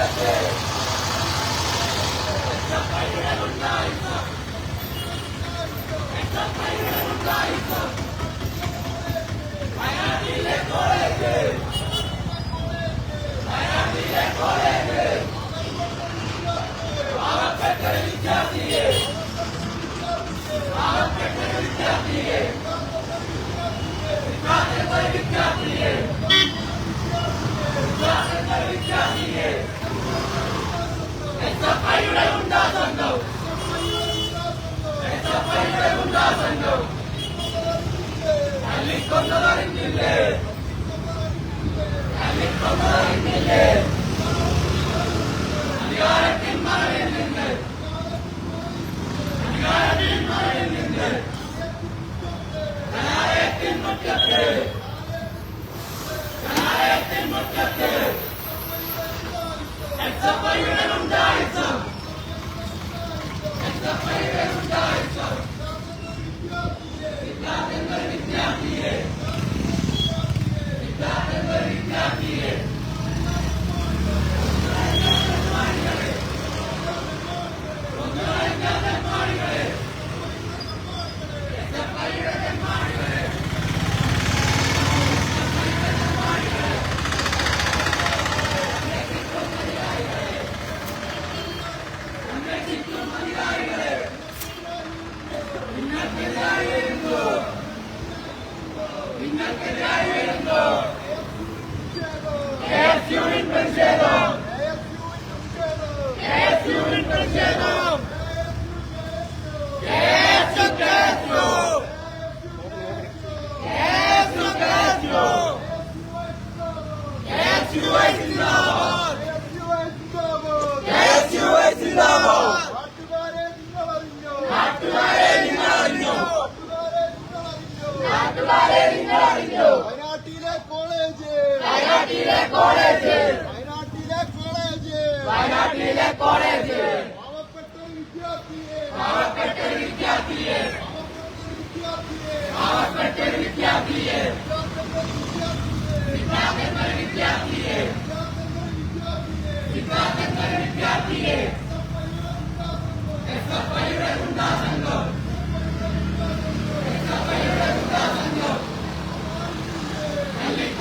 Yeah. നാട്ടുകാരെ college ವಯನಾಟಿಲೆ college ಪಾವಪಟ್ಟ ವಿದ್ಯಾರ್ಥಿಯೇ విద్యార్థియే విద్యార్థియే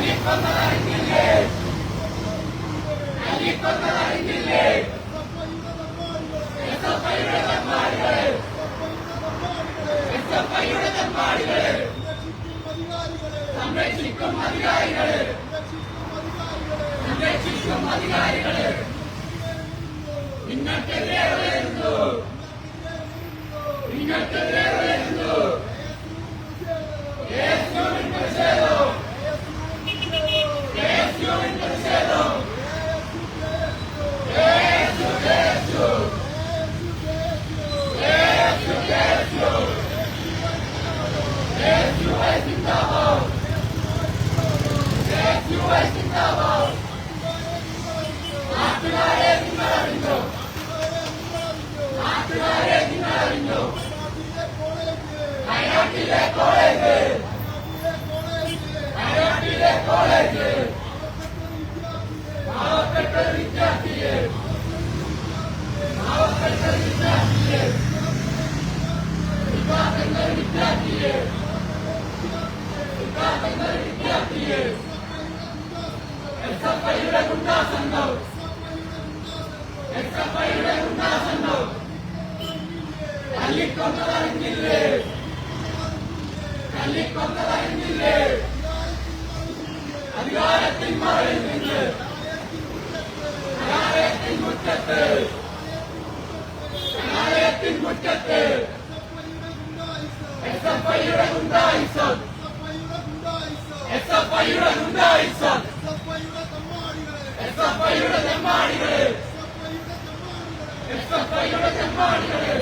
Elite Kota Dari Jilid! Elite Kota Dari Jilid! സംരക്ഷിക്കും അധികാരികളെ. സംരക്ഷിക്കും അധികാരികളെ. നിങ്ങൾക്കെതിരെ വരുന്നു തല്ലിക്കൊന്നതറിഞ്ഞില്ലേ തല്ലിക്കൊന്നതറിഞ്ഞില്ലേ അധികാരത്തിൻ മറയിൽ നിന്ന് കലാലയത്തിൻ മുറ്റത്ത് കലാലയത്തിൻ മുറ്റത്ത് എസ് എഫ് ഐയുടെ ഗുണ്ടായിസം വയനാട്ടിലെ കോളേജ് വയനാട്ടിലെ കോളേജ് പാവപ്പെട്ട വിദ്യാർത്ഥിയെ പാവപ്പെട്ട വിദ്യാർത്ഥിയെ പാവപ്പെട്ട വിദ്യാർത്ഥിയെ വിദ്യാർത്ഥിയെ വിദ്യാർത്ഥിയെ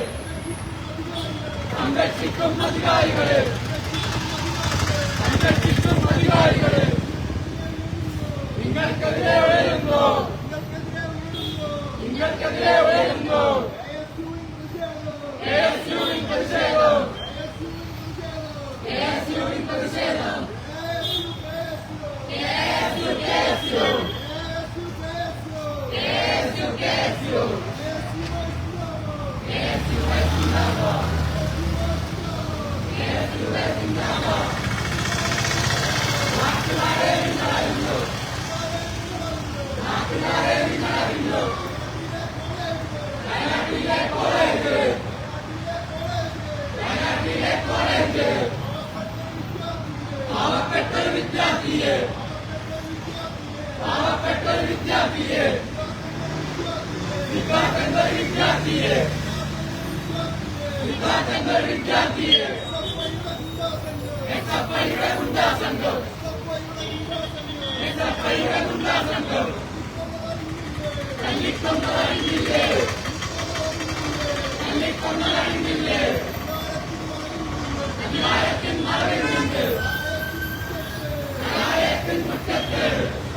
സംരക്ഷിക്കും അധികാരികളെ സംരക്ഷിക്കും അധികാരികളെ നിങ്ങൾക്കെതിരെ ഉയരുന്നു നിങ്ങൾക്കെതിരെ ഉയരുന്നു കെ എസ് യുവിൻ പ്രതിഷേധം കെ എസ് യുവിൻ പ്രതിഷേധം K S U K S U K S U K S U K S U S zindabad K S U S ജിന്ദാബാദ് നാട്ടുകാരെ നിങ്ങളറിഞ്ഞു നാട്ടുകാരെ നിങ്ങളറിഞ്ഞു വയനാട്ടിലെ കോളേജ് വയനാട്ടിലെ കോളേജ് പാവപ്പെട്ട ഒരു വിദ്യാർത്ഥിയെ പാവപ്പെട്ട ഒരു വിദ്യാർത്ഥിയെ വിദ്യാർത്ഥിയുടെ ഒരു വിദ്യാർത്ഥിയെ വിദ്യാർത്ഥിയുടെ ഒരു വിദ്യാർത്ഥിയെ എസ് എഫ് ഐയുടെ ഗുണ്ടാ സംഘം എസ് എഫ് ഐയുടെ ഗുണ്ടാ സംഘം തല്ലിക്കൊന്നതറിഞ്ഞില്ലേ തല്ലിക്കൊന്നതറിഞ്ഞില്ലേ അധികാരത്തിൻ മറവിൽ നിന്ന് ന്യായത്തിൻ മുറ്റത്ത് എസ്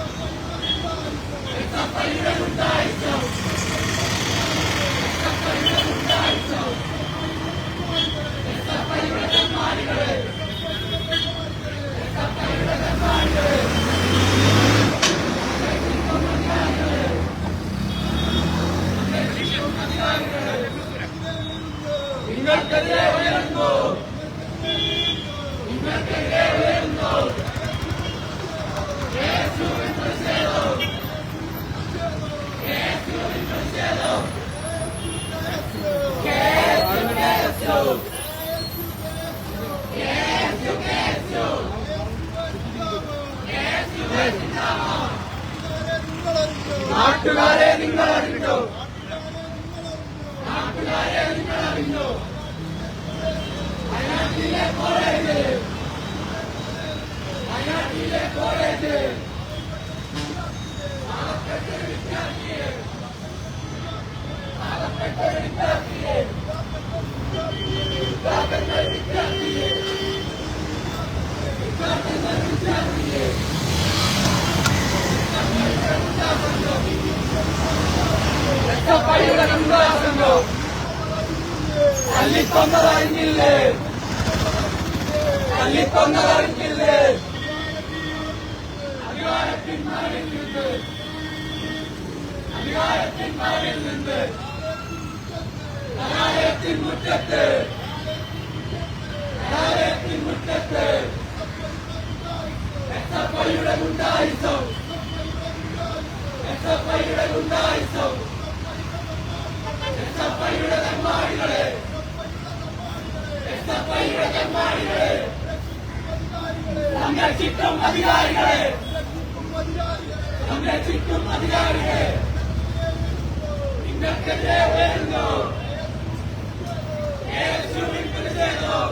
നിങ്ങൾക്കെതിരെ ഉയരുന്നു നിങ്ങൾക്കെതിരെ ഉയരുന്നു യേശുവിൻ നാട്ടുകാരെ നിങ്ങൾ അറിഞ്ഞു നാട്ടുകാരെ നിങ്ങൾ അറിഞ്ഞു അയാട്ടിലെ കോളേജ് അയാട്ടിലെ കോളേജ് വിദ്യാർത്ഥിയെ വിദ്യാർത്ഥിയെ രക്ഷപ്പയുടെ ഗംഗാസംഗം തല്ലിക്കൊന്നതറിഞ്ഞില്ലേ തല്ലിക്കൊന്നതറിഞ്ഞില്ലേ അധികാരത്തിൻ മറവിൽ നിന്ന് അധികാരത്തിൻ മറവിൽ നിന്ന് മുറ്റത്ത് സംരക്ഷിക്കും അധികാരികളെ സംരക്ഷിക്കും അധികാരികളെ നിങ്ങൾക്കെതിരെ ഉയരുന്നു. യേശുവിൻ പ്രതിഷേധം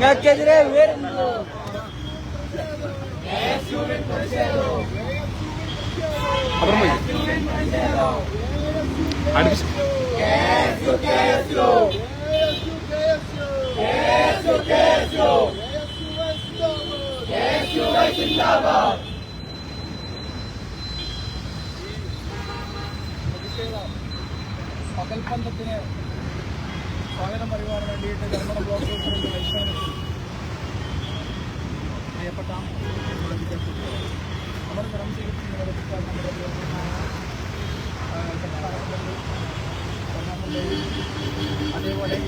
യേശു ഉയരുന്നു. സിന്ദാബാദ് പകൽപ്പന്തത്തിന് സ്വാഗതം പറയുവാൻ വേണ്ടിയിട്ട് ധർമ്മട ബ്ലോക്ക് വൈഷ്ണവത്തിൽ പ്രിയപ്പെട്ട നമ്മുടെ സെക്രട്ടറി പ്രധാനമന്ത്രി അതേപോലെ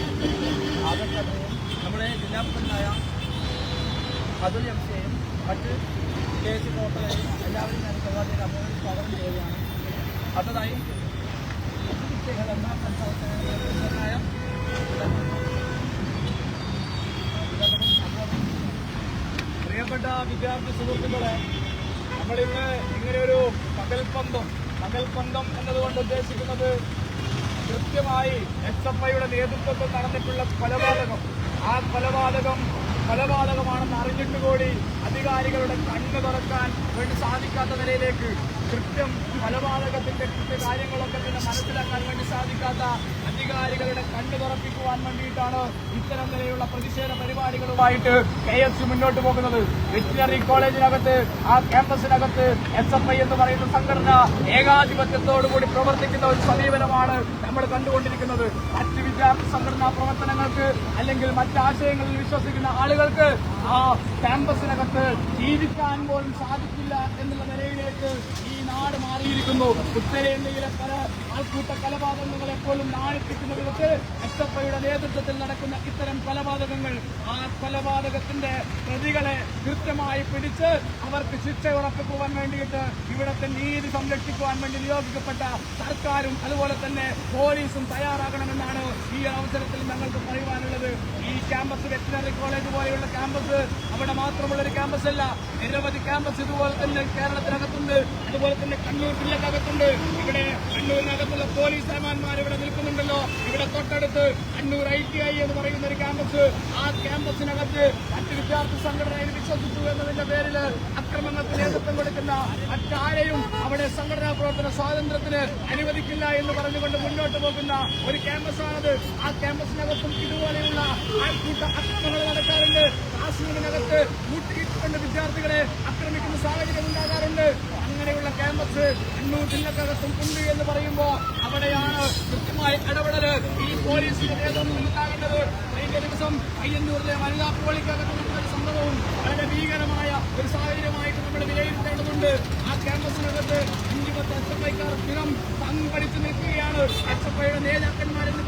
ആദർശയും നമ്മുടെ ജില്ലാ പ്രസിഡന്റായ അതുൽ എം സിയെയും മറ്റ് കെ എസ് പ്രവർത്തകരെയും എല്ലാവരും ഞാൻ പ്രഭാതത്തിൽ അഭിനന്ദനം സ്വാഗതം ചെയ്യുകയാണ്. അടുത്തതായി പ്രിയപ്പെട്ട വിദ്യാർത്ഥി സുഹൃത്തുക്കളെ നമ്മളിന്ന് ഇങ്ങനെ ഒരു പകൽപ്പന്തം പകൽപ്പന്തം എന്നതുകൊണ്ട് ഉദ്ദേശിക്കുന്നത് കൃത്യമായി എസ് എഫ് ഐയുടെ നേതൃത്വത്തിൽ നടന്നിട്ടുള്ള കൊലപാതകം. ആ കൊലപാതകം കൊലപാതകമാണെന്ന് അറിഞ്ഞിട്ട് കൂടി അധികാരികളുടെ കണ്ണ് തുറക്കാൻ വേണ്ടി സാധിക്കാത്ത നിലയിലേക്ക് കൃത്യം കൊലപാതകത്തിന്റെ കൃത്യ കാര്യങ്ങളൊക്കെ പിന്നെ മനസ്സിലാക്കാൻ വേണ്ടി സാധിക്കാത്ത അധികാരികളുടെ കണ്ണു തുറപ്പിക്കുവാൻ വേണ്ടിയിട്ടാണ് ഇത്തരം നിലയിലുള്ള പ്രതിഷേധ പരിപാടികളുമായിട്ട് കെ എസ് യു മുന്നോട്ട് പോകുന്നത്. വെറ്റിനറി കോളേജിനകത്ത് ആ ക്യാമ്പസിനകത്ത് എസ് എഫ് ഐ എന്ന് പറയുന്ന സംഘടന ഏകാധിപത്യത്തോടുകൂടി പ്രവർത്തിക്കുന്ന ഒരു സമീപനമാണ് നമ്മൾ കണ്ടുകൊണ്ടിരിക്കുന്നത്. മറ്റ് വിദ്യാർത്ഥി സംഘടനാ പ്രവർത്തനങ്ങൾക്ക് അല്ലെങ്കിൽ മറ്റ് ആശയങ്ങളിൽ വിശ്വസിക്കുന്ന ആളുകൾക്ക് ആ ക്യാമ്പസിനകത്ത് ജീവിക്കാൻ പോലും സാധിക്കില്ല എന്നുള്ള നിലയിലേക്ക് ഈ നാട് മാറിയിരിക്കുന്നു. ഉത്തരേന്ത്യയിലെ പല ആൾക്കൂട്ട കൊലപാതകങ്ങളെ എപ്പോഴും നാണിപ്പിക്കുന്ന വിധത്തിൽ എസ് എഫ് ഐയുടെ നേതൃത്വത്തിൽ നടക്കുന്ന ഇത്തരം കൊലപാതകങ്ങൾ ആ കൊലപാതകത്തിന്റെ പ്രതികളെ കൃത്യമായി പിടിച്ച് അവർക്ക് ശിക്ഷ ഉറപ്പിക്കുവാൻ വേണ്ടിയിട്ട് ഇവിടുത്തെ നീതി സംരക്ഷിക്കുവാൻ വേണ്ടി നിയോഗിക്കപ്പെട്ട സർക്കാരും അതുപോലെ തന്നെ പോലീസും തയ്യാറാകണമെന്നാണ് ഈ അവസരത്തിൽ ഞങ്ങൾക്ക് പറയുവാനുള്ളത്. ഈ ക്യാമ്പസ് വെറ്റിനറി കോളേജ് പോലെയുള്ള ക്യാമ്പസ് അവിടെ മാത്രമുള്ള ഒരു ക്യാമ്പസ് അല്ല നിരവധി ക്യാമ്പസ് ഇതുപോലെ തന്നെ കേരളത്തിനകത്തുണ്ട് അതുപോലെ തന്നെ കണ്ണൂർ ജില്ലക്കകത്തുണ്ട്. ഇവിടെ കണ്ണൂരിനകത്തുള്ള പോലീസ് സേമാന്മാർ ഇവിടെ നിൽക്കുന്നുണ്ടല്ലോ. ഇവിടെ തൊട്ടടുത്ത് അന്നൂർ ഐ ടി ഐ എന്ന് പറയുന്ന ഒരു ക്യാമ്പസ്. ആ ക്യാമ്പസിനകത്ത് മറ്റ് വിദ്യാർത്ഥി സംഘടനയിൽ വിശ്വസിച്ചു എന്നതിന്റെ പേരിൽ അക്രമങ്ങൾക്ക് നേതൃത്വം കൊടുക്കുന്ന മറ്റാരെയും അവിടെ സംഘടനാ പ്രവർത്തന സ്വാതന്ത്ര്യത്തിന് അനുവദിക്കില്ല എന്ന് പറഞ്ഞുകൊണ്ട് മുന്നോട്ട് പോകുന്ന ഒരു ക്യാമ്പസാണത്. ആ ക്യാമ്പസിനകത്തും ഇതുപോലെയുള്ള ആൾക്കൂട്ട അക്രമങ്ങൾ നടക്കാറുണ്ട്. ക്ലാസ് റൂമിനകത്ത് കൂട്ടിയിട്ടുണ്ട് വിദ്യാർത്ഥികളെ ആക്രമിക്കുന്ന സാഹചര്യം ഉണ്ടാകാറുണ്ട്. അങ്ങനെയുള്ള ക്യാമ്പസ് കണ്ണൂർ ജില്ലക്കകത്തും ഉണ്ട് എന്ന് പറയുമ്പോൾ അവിടെയാണ് കൃത്യമായ ഇടപെടൽ ഈ പോലീസിന്റെ നേതൃത്വം ഉണ്ടാകേണ്ടത് കഴിഞ്ഞ ദിവസം അയ്യന്നൂരിലെ വനിതാ പോളിക്കകത്ത് നടന്ന ഒരു സംഭവവും വളരെ ഭീകരമായ ഒരു സാഹചര്യമായിട്ട് നമ്മൾ വിലയിരുത്തേണ്ടതുണ്ട്. ആ ക്യാമ്പസിനകത്ത് അഞ്ചുപത്ത് എസ് എഫ് ഐക്കാർ സ്ഥിരം പങ്കെടുത്ത് നിൽക്കുകയാണ്. എസ് എഫ് ഐയുടെ നേതാക്കന്മാരെന്ന്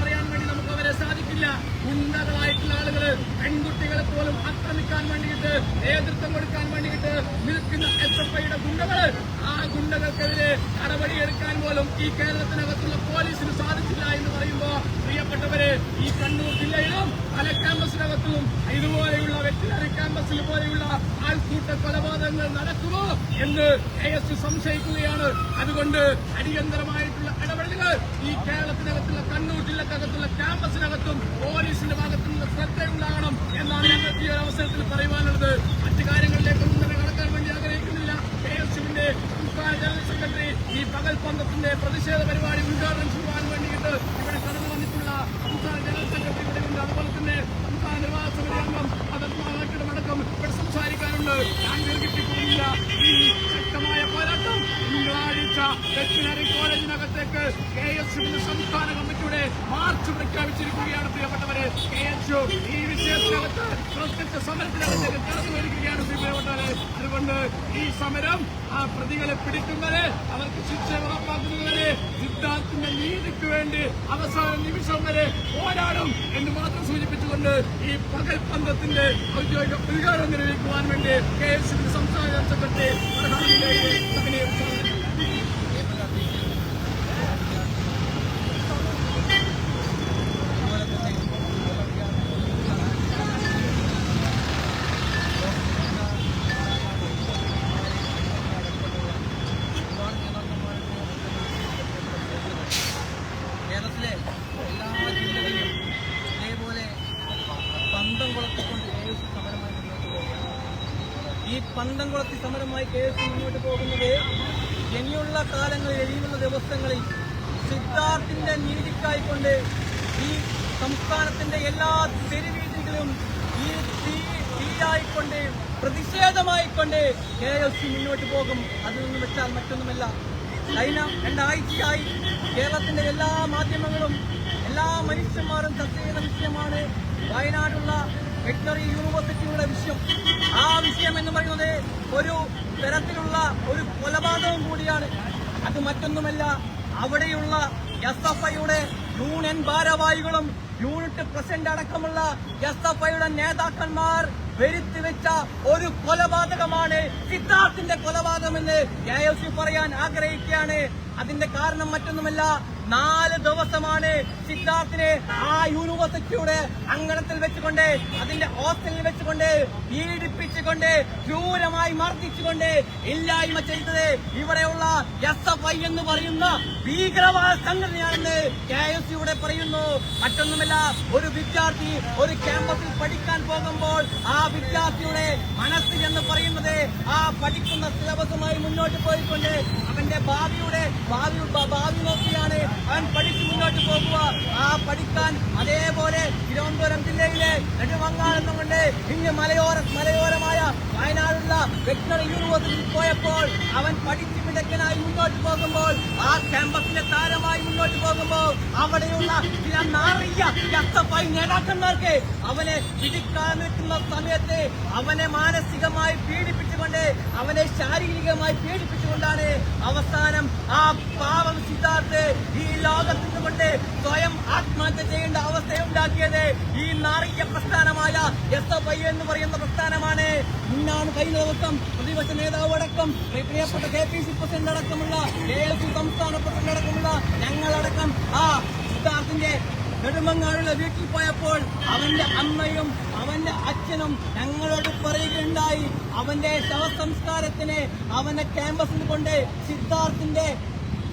അവരെ സാധിക്കില്ല. ഉന്നതമായിട്ടുള്ള ആളുകൾ പെൺകുട്ടികളെ പോലും ആക്രമിക്കാൻ വേണ്ടിയിട്ട് നേതൃത്വം കൊടുക്കാൻ വേണ്ടിയിട്ട് നിൽക്കുന്ന എസ് എഫ് ഐയുടെ ഗുണ്ടകൾ ആ ഗുണ്ടകൾക്കെതിരെ നടപടിയെടുക്കാൻ പോലും ഈ കേരളത്തിനകത്തുള്ള പോലീസിന് സാധിച്ചില്ല എന്ന് പറയുമ്പോ പ്രിയപ്പെട്ടവരെ ഈ കണ്ണൂർ ജില്ലയിലും പല ക്യാമ്പസിനകത്തും ഇതുപോലെയുള്ള വെറ്റിനറി ക്യാമ്പസിൽ പോലെയുള്ള ആൾക്കൂട്ട കൊലപാതകങ്ങൾ നടക്കുമോ എന്ന് എ എസ് സംശയിക്കുകയാണ്. അതുകൊണ്ട് അടിയന്തരമായിട്ടുള്ള ഇടപെടലുകൾ ഈ കേരളത്തിനകത്തുള്ള കണ്ണൂർ ജില്ലക്കകത്തുള്ള ക്യാമ്പസിനകത്തും പോലീസിന്റെ ഭാഗത്തു നിന്ന് ശ്രദ്ധയുണ്ടാകണം എന്നാണ് ഞങ്ങൾക്ക് ഈ അവസരത്തിൽ പറയുവാനുള്ളത്. മറ്റു കാര്യങ്ങളിലേക്ക് തന്നെ കടക്കാൻ വേണ്ടി ആഗ്രഹിക്കുന്നില്ല. കെ എസ് യുവിന്റെ സംസ്ഥാന ജനറൽ സെക്രട്ടറി ഈ പകൽ പന്തത്തിന്റെ പ്രതിഷേധ പരിപാടി ഉദ്ഘാടനം ചെയ്യുവാൻ വേണ്ടിയിട്ട് ഇവിടെ കടന്നു വന്നിട്ടുള്ള സംസ്ഥാന ജനറൽ സെക്രട്ടറി ഇവിടെ ഉണ്ട്. അതുപോലെ തന്നെ സംസ്ഥാന നിർവാഹക സമിതി അംഗം അടക്കം ഇവിടെ സംസാരിക്കാനുണ്ട്. ഞാൻ ദീർഘിപ്പിക്കുന്നില്ല ഈ വെറ്റിനറി കോളേജിനകത്തേക്ക് കെ എസ് യുവിന്റെ സംസ്ഥാന കമ്മിറ്റിയുടെ മാർച്ച് പ്രഖ്യാപിച്ചിരിക്കുകയാണ് പ്രിയപ്പെട്ടവരെ. കെ എസ് യു ഈ വിഷയത്തിനകത്ത് പ്രത്യക്ഷ സമരത്തിനകത്തേക്ക് കടന്നു വരികയാണ് പ്രിയപ്പെട്ടവരെ. അതുകൊണ്ട് ഈ സമരം ആ പ്രതികളെ പിടിക്കുന്നവരെ അവർക്ക് ശിക്ഷ ഉറപ്പാക്കുന്നവരെ സിദ്ധാർത്ഥിന്റെ നീതിക്ക് വേണ്ടി അവസാന നിമിഷം വരെ പോരാടും എന്ന് മാത്രം സൂചിപ്പിച്ചുകൊണ്ട് ഈ പകൽ പന്തത്തിന്റെ ഔദ്യോഗിക പ്രതികാരം നിർവഹിക്കുവാൻ വേണ്ടി കെ എസ് യുവിന്റെ സംസ്ഥാന സെക്രട്ടറി പ്രധാനമന്ത്രിയെ ഈ പന്തം കൊളത്തി സമരമായി കെ എസ് മുന്നോട്ട് പോകുന്നത്. ഇനിയുള്ള കാലങ്ങളിൽ എഴുതുന്ന ദിവസങ്ങളിൽ സിദ്ധാർത്ഥിന്റെ നീതിക്കായിക്കൊണ്ട് ഈ സംസ്ഥാനത്തിന്റെ എല്ലാ തെരുവീതികളും ഈ തീ തീയായിക്കൊണ്ട് പ്രതിഷേധമായിക്കൊണ്ട് കെ എസ് സി മുന്നോട്ട് പോകും. അതിൽ വെച്ചാൽ മറ്റൊന്നുമല്ല. കഴിഞ്ഞ രണ്ടാഴ്ചയായി കേരളത്തിന്റെ എല്ലാ മാധ്യമങ്ങളും എല്ലാ മനുഷ്യന്മാരും ചർച്ച ചെയ്യുന്ന വിഷയമാണ് വയനാടുള്ള വെറ്ററി യൂണിവേഴ്സിറ്റിയുടെ വിഷയം. ആ വിഷയം എന്ന് പറയുന്നത് ഒരു തരത്തിലുള്ള ഒരു കൊലപാതകം കൂടിയാണ്. അത് മറ്റൊന്നുമല്ല അവിടെയുള്ള എസ് എഫ് ഐയുടെ യൂണിയൻ ഭാരവാഹികളും യൂണിറ്റ് പ്രസിഡന്റ് അടക്കമുള്ള എസ് എഫ് ഐയുടെ നേതാക്കന്മാർ വരുത്തി വെച്ച ഒരു കൊലപാതകമാണ് സിദ്ധാർത്ഥിന്റെ കൊലപാതകമെന്ന് കെ എസ് യു പറയാൻ ആഗ്രഹിക്കുകയാണ്. അതിന്റെ കാരണം മറ്റൊന്നുമല്ല നാല് ദിവസമാണ് സിദ്ധാർത്ഥിനെ ആ യൂണിവേഴ്സിറ്റിയുടെ അങ്കണത്തിൽ വെച്ചുകൊണ്ട് അതിന്റെ ഹോസ്റ്റലിൽ വെച്ചുകൊണ്ട് പീഡിപ്പിച്ചുകൊണ്ട് ക്രൂരമായി മർദ്ദിച്ചുകൊണ്ട് ഇല്ലായ്മ ചെയ്തത് ഇവിടെയുള്ള എസ് എഫ് ഐ എന്ന് പറയുന്ന ഭീകരവാദ സംഘടനയാണെന്ന് കെ എസ് യുടെ പറയുന്നു. മറ്റൊന്നുമല്ല ഒരു വിദ്യാർത്ഥി ഒരു ക്യാമ്പസിൽ പഠിക്കാൻ പോകുമ്പോൾ ആ വിദ്യാർത്ഥിയുടെ മനസ്സ് എന്ന് പറയുന്നത് ആ പഠിക്കുന്ന സിലബസുമായി മുന്നോട്ട് പോയിക്കൊണ്ട് അവന്റെ ഭാവിയുടെ ഭാവി ഭാവി നോക്കിയാണ് അവൻ പഠിച്ച് മുന്നോട്ട് പോകുക. ആ പഠിക്കാൻ അതേപോലെ തിരുവനന്തപുരം ജില്ലയിലെ നെടുമങ്ങാട് ഇന്ന് മലയോര മലയോര വയനാടുള്ള വെറ്ററി യൂണിവേഴ്സിറ്റിയിൽ പോയപ്പോൾ അവൻ പഠിച്ച് മിടുക്കനായി മുന്നോട്ട് പോകുമ്പോൾ ആ ക്യാമ്പസിലെ താരമായി മുന്നോട്ട് പോകുമ്പോൾ അവിടെയുള്ള ചില നാറിയ എസ്എഫ്ഐ നേതാക്കന്മാർക്ക് അവനെ പിടിക്കാൻ നിൽക്കുന്ന സമയത്ത് അവനെ മാനസികമായി പീഡിപ്പിച്ചുകൊണ്ട് അവനെ ശാരീരികമായി പീഡിപ്പിച്ചുകൊണ്ടാണ് അവസാനം ആ പാവം സിദ്ധാർത്ഥ് ഈ ലോകത്ത് കൊണ്ട് സ്വയം ആത്മഹത്യ ചെയ്യേണ്ട അവസ്ഥയുണ്ടാക്കിയത് ഈ നാറിയ പ്രസ്ഥാനമായ എസ് എഫ് ഐ എന്ന് പറയുന്ന പ്രസ്ഥാനമാണ്. ഇന്നാണ് കഴിഞ്ഞ ദിവസം പ്രതിപക്ഷ നേതാവ് അടക്കം പ്രിയപ്പെട്ട കെ പി സി പ്രസിഡന്റ് അടക്കമുള്ള കെ എസ് സംസ്ഥാന പ്രസിഡന്റ് അടക്കമുള്ള ഞങ്ങളടക്കം ആ സിദ്ധാർത്ഥിന്റെ നെടുമങ്ങാടുള്ള വീട്ടിൽ പോയപ്പോൾ അവന്റെ അമ്മയും അവന്റെ അച്ഛനും ഞങ്ങളോട് പറയുകയുണ്ടായി. അവന്റെ ശവസംസ്കാരത്തിന് അവനെ ക്യാമ്പസിൽ കൊണ്ട് സിദ്ധാർത്ഥിന്റെ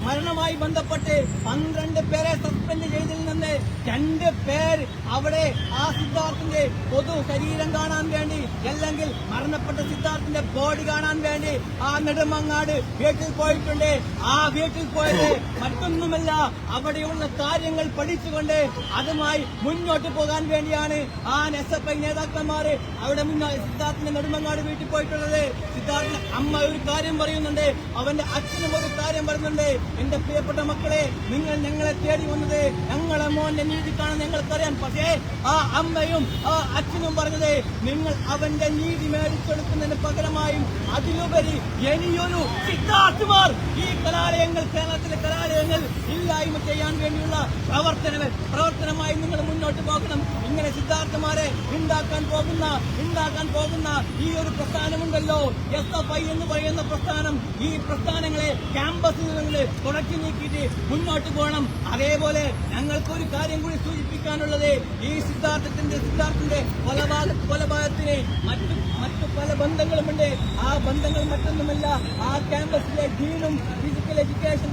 മരണവുമായി ബന്ധപ്പെട്ട് പന്ത്രണ്ട് പേരെ സസ്പെൻഡ് ചെയ്തിൽ നിന്ന് രണ്ട് പേർ അവിടെ ആ സിദ്ധാർത്ഥിന്റെ പൊതു ശരീരം കാണാൻ വേണ്ടി അല്ലെങ്കിൽ മരണപ്പെട്ട സിദ്ധാർത്ഥിന്റെ ബോഡി കാണാൻ വേണ്ടി ആ നെടുമങ്ങാട് വീട്ടിൽ പോയിട്ടുണ്ട്. ആ വീട്ടിൽ പോയത് മറ്റൊന്നുമല്ല അവിടെയുള്ള കാര്യങ്ങൾ പഠിച്ചുകൊണ്ട് അതുമായി മുന്നോട്ട് പോകാൻ വേണ്ടിയാണ് ആ എസ് എഫ് ഐ നേതാക്കന്മാര് അവിടെ മുന്നോ സിദ്ധാർത്ഥിന്റെ നെടുമങ്ങാട് വീട്ടിൽ പോയിട്ടുള്ളത്. സിദ്ധാർത്ഥിന്റെ അമ്മ ഒരു കാര്യം പറയുന്നുണ്ട് അവന്റെ അച്ഛനും ഒരു കാര്യം പറയുന്നുണ്ട്. എന്റെ പ്രിയപ്പെട്ട മക്കളെ നിങ്ങൾ ഞങ്ങളെ തേടി വന്നത് ഞങ്ങളെ മോന്റെ നീതിക്കാണ് ഞങ്ങൾക്കറിയാം. പക്ഷേ ആ അമ്മയും ആ അച്ഛനും പറഞ്ഞത് നിങ്ങൾ അവന്റെ നീതി മേടിച്ചെടുക്കുന്നതിന് പകരമായും അതിലുപരി ഇനിയൊരു സിദ്ധാർത്ഥമാർ ഈ കലാലയങ്ങൾ കേരളത്തിലെ കലാലയങ്ങൾ ഇല്ലായ്മ ചെയ്യാൻ വേണ്ടിയുള്ള പ്രവർത്തനങ്ങൾ പ്രവർത്തനമായി നിങ്ങൾ മുന്നോട്ട് പോകണം. ഇങ്ങനെ സിദ്ധാർത്ഥമാരെ ഉണ്ടാക്കാൻ പോകുന്ന ഉണ്ടാക്കാൻ പോകുന്ന ഈ ഒരു പ്രസ്ഥാനമുണ്ടല്ലോ. എസ് എഫ് ഐ എന്ന് പറയുന്ന പ്രസ്ഥാനം ഈ പ്രസ്ഥാനങ്ങളെ ക്യാമ്പസിൽ നിന്ന് തുടക്കി നീക്കിയിട്ട് മുന്നോട്ട് പോകണം. അതേപോലെ ഞങ്ങൾക്ക് ഒരു കാര്യം കൂടി സൂചിപ്പിക്കാനുള്ളത് ഈ സിദ്ധാർത്ഥത്തിന്റെ സിദ്ധാർത്ഥന്റെ കൊലപാത കൊലപാതകത്തിന് മറ്റു മറ്റു പല ബന്ധങ്ങളുമുണ്ട്. ആ ബന്ധങ്ങൾ മറ്റൊന്നുമല്ല. ആ ക്യാമ്പസിലെ ഡീനും ഫിസിക്കൽ എഡ്യൂക്കേഷൻ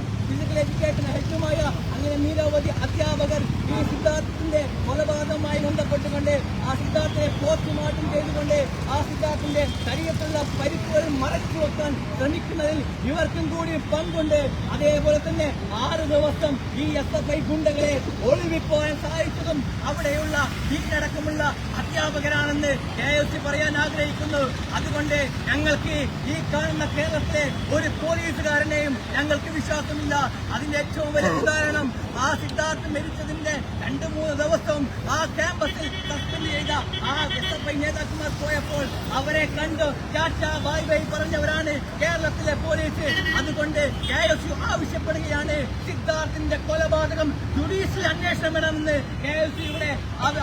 ഫിസിക്കൽ എഡ്യൂക്കേഷൻ ഹെഡുമായ അങ്ങനെ നിരവധി അധ്യാപകർ ഈ സിദ്ധാർത്ഥത്തിന്റെ കൊലപാതകമായി ബന്ധപ്പെട്ടുകൊണ്ട് ആ സിദ്ധാർത്ഥിനെ പോസ്റ്റ്മോർട്ടം ചെയ്തുകൊണ്ട് ആ സിദ്ധാർത്ഥിന്റെ ശരീരത്തിലുള്ള പരിക്കുകൾ മറച്ചു വെക്കാൻ ശ്രമിക്കുന്നതിൽ ഇവർക്കും കൂടി പങ്കുണ്ട്. അതേപോലെ തന്നെ ആറ് ദിവസം ഈ എസ് എഫ് ഐ ഗുണ്ടകളെ ഒളിവിപ്പോയാൻ സഹായിച്ചതും അവിടെയുള്ള വീട്ടിലടക്കമുള്ള അധ്യാപകരാണെന്ന് കെ എസ് സി പറയാൻ ആഗ്രഹിക്കുന്നു. അതുകൊണ്ട് ഞങ്ങൾക്ക് ഈ കാണുന്ന കേരളത്തെ ഒരു പോലീസുകാരനെയും ഞങ്ങൾക്ക് വിശ്വാസമില്ല. അതിന്റെ ഏറ്റവും വലിയ ഉദാഹരണം ആ സിദ്ധാർത്ഥ് മരിച്ചതിന്റെ രണ്ട് മൂന്ന് ദിവസം ആ ക്യാമ്പസിൽ സസ്പെൻഡ് ചെയ്ത ആ എസ് എഫ് ഐ നേതാക്കന്മാർ പോയപ്പോൾ അവരെ കണ്ട്. ചാച്ച ബൈ ബൈ പറഞ്ഞവരാണ് കേരളത്തിലെ പോലീസ്. അതുകൊണ്ട് കെ എസ് യു ആവശ്യപ്പെടുകയാണ്. സിദ്ധാർത്ഥിന്റെ കൊലപാതകം ജുഡീഷ്യൽ അന്വേഷണം വേണമെന്ന് കെ എസ് യുടെ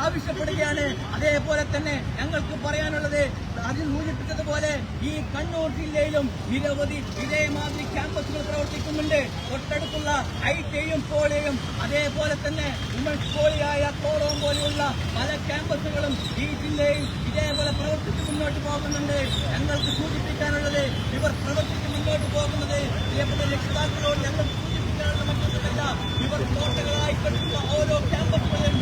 ആവശ്യപ്പെടുകയാണ്. അതേപോലെ തന്നെ ഞങ്ങൾക്ക് പറയാനുള്ളത് അതിൽ സൂചിപ്പിച്ചതുപോലെ ഈ കണ്ണൂർ ജില്ലയിലും നിരവധി ഇതേമാതിരി ക്യാമ്പസുകൾ പ്രവർത്തിക്കുന്നുണ്ട്. തൊട്ടടുത്തുള്ള ഐ ടിയും പോളിയും അതേപോലെ തന്നെ വിമൻസ് പോളിയായ കോറോം പോലെയുള്ള പല ക്യാമ്പസുകളും ഈ ജില്ലയിൽ ഇതേപോലെ പ്രവർത്തിച്ച് മുന്നോട്ട് പോകുന്നുണ്ട്. ഞങ്ങൾക്ക് സൂചിപ്പിക്കാനുള്ളത് ഇവർ പ്രവർത്തിച്ച് മുന്നോട്ട് പോകുന്നത് പ്രിയപ്പെട്ട രക്ഷിതാക്കളോട് ഞങ്ങൾ സൂചിപ്പിക്കാനുള്ള മറ്റൊന്നുമല്ല. ഇവർ കോട്ടകളായി കെട്ടുന്ന ഓരോ ക്യാമ്പസുകളും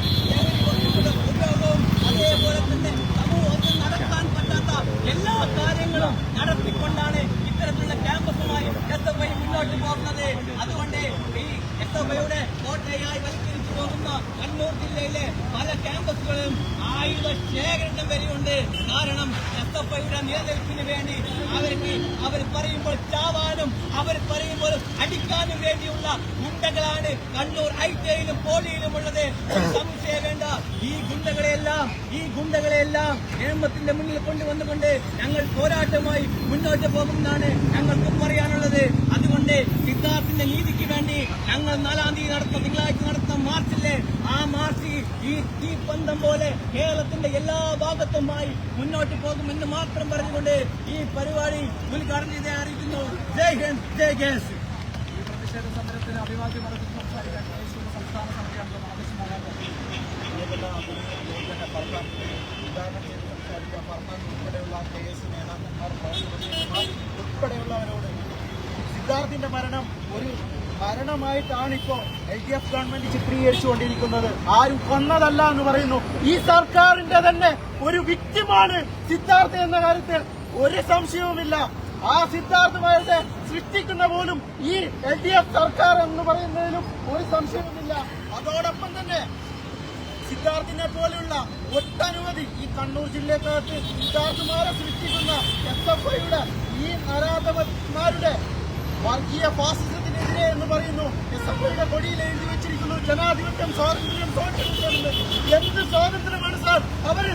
ഉപയോഗവും അതേപോലെ തന്നെ സമൂഹത്തിൽ നടക്കാൻ പറ്റാത്ത എല്ലാ കാര്യങ്ങളും നടത്തിക്കൊണ്ടാണ് ഇത്തരത്തിലുള്ള ക്യാമ്പസുമായി എസ് മുന്നോട്ട് പോകുന്നത്. അതുകൊണ്ട് ഈ ഐയുടെ കോട്ടയായി പരിഷ്കരിച്ചു പോകുന്ന കണ്ണൂർ ജില്ലയിലെ പല ക്യാമ്പസുകളും ആയുധ ശേഖരണം വരെയുണ്ട്. കാരണം എസ്എഫ്ഐയുടെ എഫ് നിലനിൽപ്പിന് വേണ്ടി അവർക്ക് അവർ പറയുമ്പോൾ ചാവാനും അവർ പറയുമ്പോൾ അടിക്കാനും വേണ്ടിയുള്ള ഗുണ്ടകളാണ് കണ്ണൂർ ഐ ടിയിലും പോളിയിലും ഉള്ളത്. സംശയം ഈ ഗുണ്ടകളെയെല്ലാം ഈ ഗുണ്ടകളെയെല്ലാം നിയമത്തിന്റെ മുന്നിൽ കൊണ്ടുവന്നുകൊണ്ട് ഞങ്ങൾ പോരാട്ടമായി മുന്നോട്ട് പോകുമെന്നാണ് ഞങ്ങൾക്ക് പറയാനുള്ളത്. സിദ്ധാർത്ഥിന്റെ നീതിക്ക് വേണ്ടി ഞങ്ങൾ നാലാം തീയതി നടത്തുന്ന തിങ്കളാഴ്ച നടത്തുന്ന മാർച്ചില്ലേ ആ മാർച്ച് ഈ തീപ്പന്തം പോലെ കേരളത്തിന്റെ എല്ലാ ഭാഗത്തുമായി മുന്നോട്ട് പോകുമെന്ന് മാത്രം പറഞ്ഞുകൊണ്ട് ഈ പരിപാടി ഉദ്ഘാടനം ചെയ്ത് അറിയിക്കുന്നു. ജയ് ഹിന്ദ് ജയ് കേസ് ഉൾപ്പെടെയുള്ളവരോട് സിദ്ധാർത്ഥിന്റെ മരണം ഒരു ഭരണമായിട്ടാണ് ഇപ്പോൾ എൽ ഡി എഫ് ഗവൺമെന്റ് ചിത്രീകരിച്ചുകൊണ്ടിരിക്കുന്നത്. ആരും കൊന്നതല്ല എന്ന് പറയുന്നു. ഈ സർക്കാരിന്റെ തന്നെ ഒരു വിക്റ്റിമാണ് സിദ്ധാർത്ഥ എന്ന കാര്യത്തിൽ ഒരു സംശയവുമില്ല. ആ സിദ്ധാർത്ഥമാരുടെ സൃഷ്ടിക്കുന്ന പോലും ഈ എൽ ഡി എഫ് സർക്കാർ എന്ന് പറയുന്നതിലും ഒരു സംശയവുമില്ല. അതോടൊപ്പം തന്നെ സിദ്ധാർത്ഥിനെ പോലെയുള്ള ഒട്ടനവധി ഈ കണ്ണൂർ ജില്ലക്കകത്ത് സിദ്ധാർത്ഥമാരെ സൃഷ്ടിക്കുന്ന എസ് എഫ് ഐയുടെ ഈ നരാധവന്മാരുടെ വർഗീയ ഫാസിസത്തിനെതിരെ എന്ന് പറയുന്നു. എസ് എഫ് കൊടിയിൽ എഴുതി വെച്ചിരിക്കുന്നു ജനാധിപത്യം സ്വാതന്ത്ര്യം സ്വാതന്ത്ര്യം എന്ത് സ്വാതന്ത്ര്യമാണ് സാർ? അവർ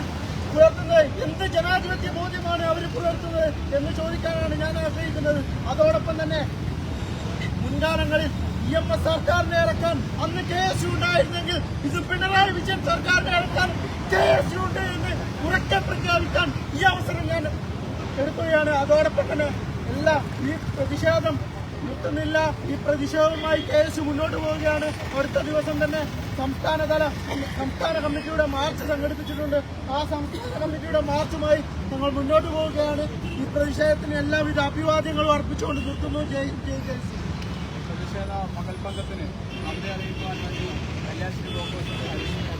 പുലർത്തുന്നത് എന്ത് ജനാധിപത്യ ബോധ്യമാണ് അവർ പുലർത്തുന്നത് എന്ന് ചോദിക്കാനാണ് ഞാൻ ആഗ്രഹിക്കുന്നത്. അതോടൊപ്പം തന്നെ മുൻകാലങ്ങളിൽ ഇ എം എസ് സർക്കാരിനെ ഇറക്കാൻ അന്ന് കെ എസ് യു ഉണ്ടായിരുന്നെങ്കിൽ ഇത് പിണറായി വിജയൻ സർക്കാരിനെ ഇറക്കാൻ കെ എസ് യു ഉണ്ട് എന്ന് ഉറക്കെ പ്രഖ്യാപിക്കാൻ ഈ അവസരം ഞാൻ എടുക്കുകയാണ്. അതോടൊപ്പം തന്നെ എല്ലാ ഈ പ്രതിഷേധം നിർത്തുന്നില്ല ഈ പ്രതിഷേധവുമായി കെ എസ് മുന്നോട്ട് പോവുകയാണ്. അടുത്ത ദിവസം തന്നെ സംസ്ഥാനതല സംസ്ഥാന കമ്മിറ്റിയുടെ മാർച്ച് സംഘടിപ്പിച്ചിട്ടുണ്ട്. ആ സംസ്ഥാന കമ്മിറ്റിയുടെ മാർച്ചുമായി ഞങ്ങൾ മുന്നോട്ട് പോവുകയാണ്. ഈ പ്രതിഷേധത്തിന് എല്ലാവിധ അഭിവാദ്യങ്ങളും അർപ്പിച്ചുകൊണ്ട് നിർത്തുന്നു ജയ് ജയ് ജയ് നന്ദി അറിയിക്കുവാൻ വേണ്ടി ബ്ലോക്ക്